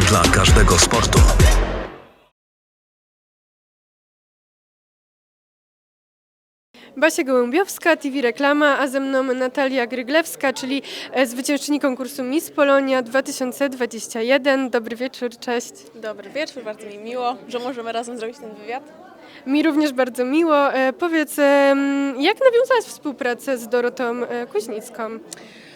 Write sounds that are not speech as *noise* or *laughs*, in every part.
dla każdego sportu. Basia Gołębiowska, TV Reklama, a ze mną Natalia Gryglewska, czyli e, zwyciężczyni konkursu Miss Polonia 2021. Dobry wieczór, cześć. Dobry wieczór, bardzo mi miło, że możemy razem zrobić ten wywiad. Mi również bardzo miło. E, Powiedz, jak nawiązałaś współpracę z Dorotą e, Kuźnicką?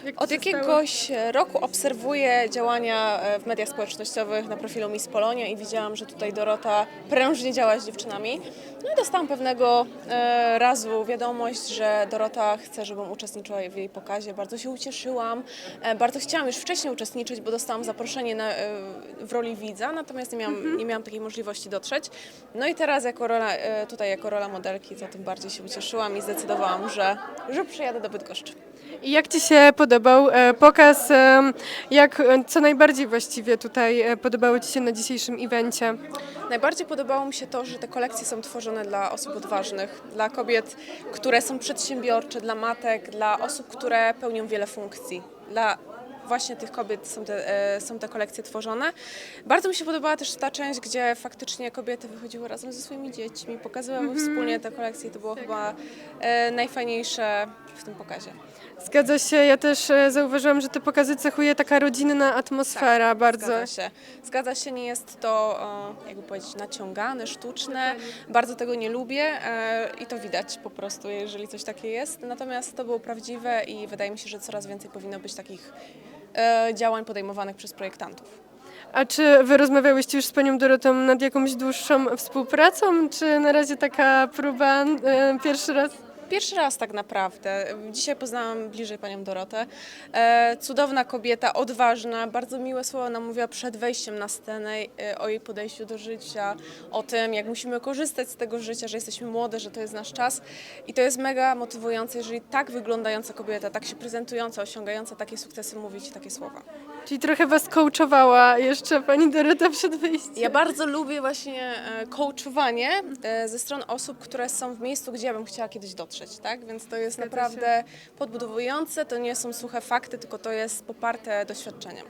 Jak Od jakiegoś roku obserwuję działania e, w mediach społecznościowych na profilu Miss Polonia i widziałam, że tutaj Dorota prężnie działa z dziewczynami. No i dostałam pewnego e, razu wiadomość, że Dorota chce, żebym uczestniczyła w jej pokazie. Bardzo się ucieszyłam. E, bardzo chciałam już wcześniej uczestniczyć, bo dostałam zaproszenie na, e, w roli widza, natomiast nie miałam, nie miałam takiej możliwości dotrzeć. No i teraz jako rola, e, tutaj jako rola modelki, to tym bardziej się ucieszyłam i zdecydowałam, że, że przyjadę do Bydgoszczy. I jak Ci się podobał e, pokaz? em, Jak, e, co najbardziej właściwie tutaj e, podobało Ci się na dzisiejszym evencie? Najbardziej podobało mi się to, że te kolekcje są tworzone dla osób odważnych, dla kobiet, które są przedsiębiorcze, dla matek, dla osób, które pełnią wiele funkcji. Dla właśnie tych kobiet są te, e, są te kolekcje tworzone. Bardzo mi się podobała też ta część, gdzie faktycznie kobiety wychodziły razem ze swoimi dziećmi, pokazywały wspólnie te kolekcje i to było chyba e, najfajniejsze w tym pokazie. Zgadza się, ja też e, zauważyłam, że te pokazy cechuje taka rodzinna atmosfera bardzo. Zgadza się. Zgadza się, nie jest to, jakby powiedzieć, naciągane, sztuczne. Bardzo tego nie lubię i to widać po prostu, jeżeli coś takie jest. Natomiast to było prawdziwe i wydaje mi się, że coraz więcej powinno być takich działań podejmowanych przez projektantów. A czy wy rozmawiałyście już z panią Dorotą nad jakąś dłuższą współpracą, czy na razie taka próba e, pierwszy raz? Pierwszy raz tak naprawdę. Dzisiaj poznałam bliżej panią Dorotę. E, cudowna kobieta, odważna, bardzo miłe słowa nam mówiła przed wejściem na scenę e, o jej podejściu do życia, o tym, jak musimy korzystać z tego życia, że jesteśmy młode, że to jest nasz czas. I to jest mega motywujące, jeżeli tak wyglądająca kobieta, tak się prezentująca, osiągająca takie sukcesy mówi ci takie słowa. Czyli trochę was coachowała jeszcze pani Dorota przed wyjściem. Ja bardzo lubię właśnie e, coachowanie e, ze strony osób, które są w miejscu, gdzie ja bym chciała kiedyś dotrzeć, tak? Więc to jest naprawdę podbudowujące, to nie są suche fakty, tylko to jest poparte doświadczeniem.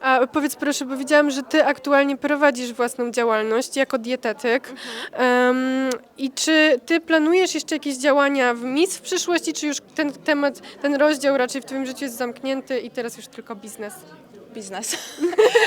A powiedz proszę, bo widziałam, że ty aktualnie prowadzisz własną działalność jako dietetyk. Em, I czy ty planujesz jeszcze jakieś działania w MIS w przyszłości, czy już ten temat, ten rozdział raczej w twoim życiu jest zamknięty i teraz już tylko biznes? Biznes.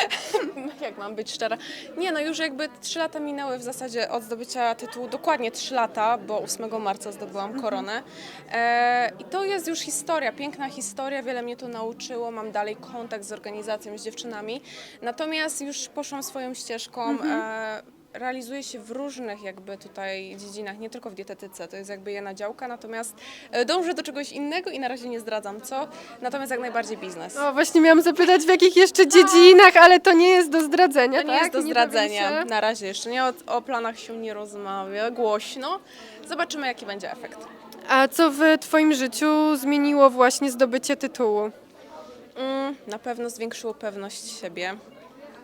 *laughs* Jak mam być szczera? Nie, no już jakby trzy lata minęły w zasadzie od zdobycia tytułu, dokładnie trzy lata, bo 8 marca zdobyłam koronę. E, I to jest już historia, piękna historia, wiele mnie to nauczyło, mam dalej kontakt z organizacją, z dziewczynami. Natomiast już poszłam swoją ścieżką. E, realizuję się w różnych jakby tutaj dziedzinach, nie tylko w dietetyce, to jest jakby jedna działka, natomiast e, dążę do czegoś innego i na razie nie zdradzam co, natomiast jak najbardziej biznes. O, właśnie miałam zapytać w jakich jeszcze dziedzinach, ale to nie jest do zdradzenia, To nie tak? jest do zdradzenia. Na razie jeszcze nie. O, o planach się nie rozmawia głośno. Zobaczymy, jaki będzie efekt. A co w twoim życiu zmieniło właśnie zdobycie tytułu? Mm, na pewno zwiększyło pewność siebie.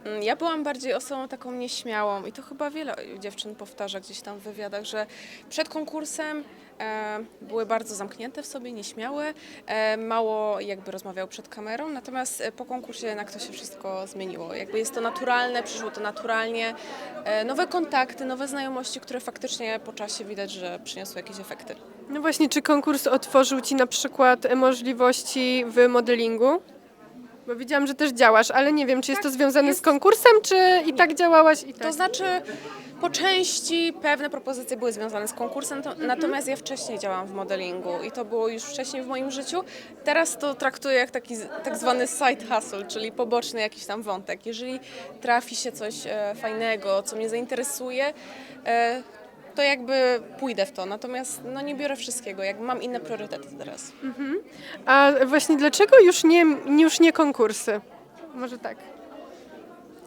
Mm, Ja byłam bardziej osobą taką nieśmiałą i to chyba wiele dziewczyn powtarza gdzieś tam w wywiadach, że przed konkursem e, były bardzo zamknięte w sobie, nieśmiałe, e, mało jakby rozmawiały przed kamerą, natomiast e, po konkursie jednak to się wszystko zmieniło. Jakby jest to naturalne, przyszło to naturalnie, e, nowe kontakty, nowe znajomości, które faktycznie po czasie widać, że przyniosły jakieś efekty. No właśnie, czy konkurs otworzył Ci na przykład możliwości w modelingu? Bo widziałam, że też działasz, ale nie wiem, czy jest to związane Tak, jest- z konkursem, czy i tak działałaś i tak? To znaczy, po części pewne propozycje były związane z konkursem, to, natomiast ja wcześniej działałam w modelingu i to było już wcześniej w moim życiu. Teraz to traktuję jak taki z- tak zwany side hustle, czyli poboczny jakiś tam wątek. Jeżeli trafi się coś e, fajnego, co mnie zainteresuje, e, to jakby pójdę w to. Natomiast no, nie biorę wszystkiego, jakby mam inne priorytety teraz. A właśnie dlaczego już nie, już nie konkursy? Może tak.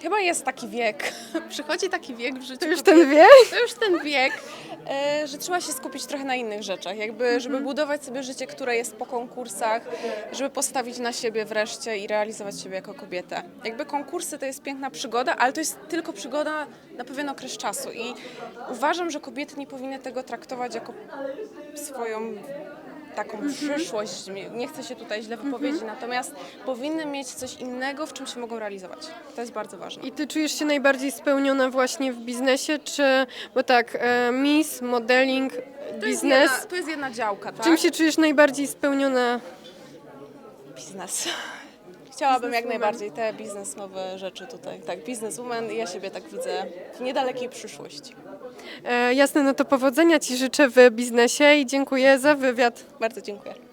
Chyba jest taki wiek, przychodzi taki wiek w życiu. To już ten wiek? To już ten wiek, że trzeba się skupić trochę na innych rzeczach, jakby, żeby budować sobie życie, które jest po konkursach, żeby postawić na siebie wreszcie i realizować siebie jako kobietę. Jakby konkursy to jest piękna przygoda, ale to jest tylko przygoda na pewien okres czasu i uważam, że kobiety nie powinny tego traktować jako swoją taką przyszłość, nie chcę się tutaj źle wypowiedzieć, natomiast powinny mieć coś innego, w czym się mogą realizować. To jest bardzo ważne. I ty czujesz się najbardziej spełniona właśnie w biznesie, czy, bo tak, e, Miss, modeling, To jest, biznes. jedna, to jest jedna działka, tak? Czym się czujesz najbardziej spełniona? Biznes. Chciałabym jak najbardziej te biznesowe rzeczy tutaj. Tak, bizneswoman i ja siebie tak widzę w niedalekiej przyszłości. E, jasne, no to powodzenia Ci życzę w biznesie i dziękuję za wywiad. Bardzo dziękuję.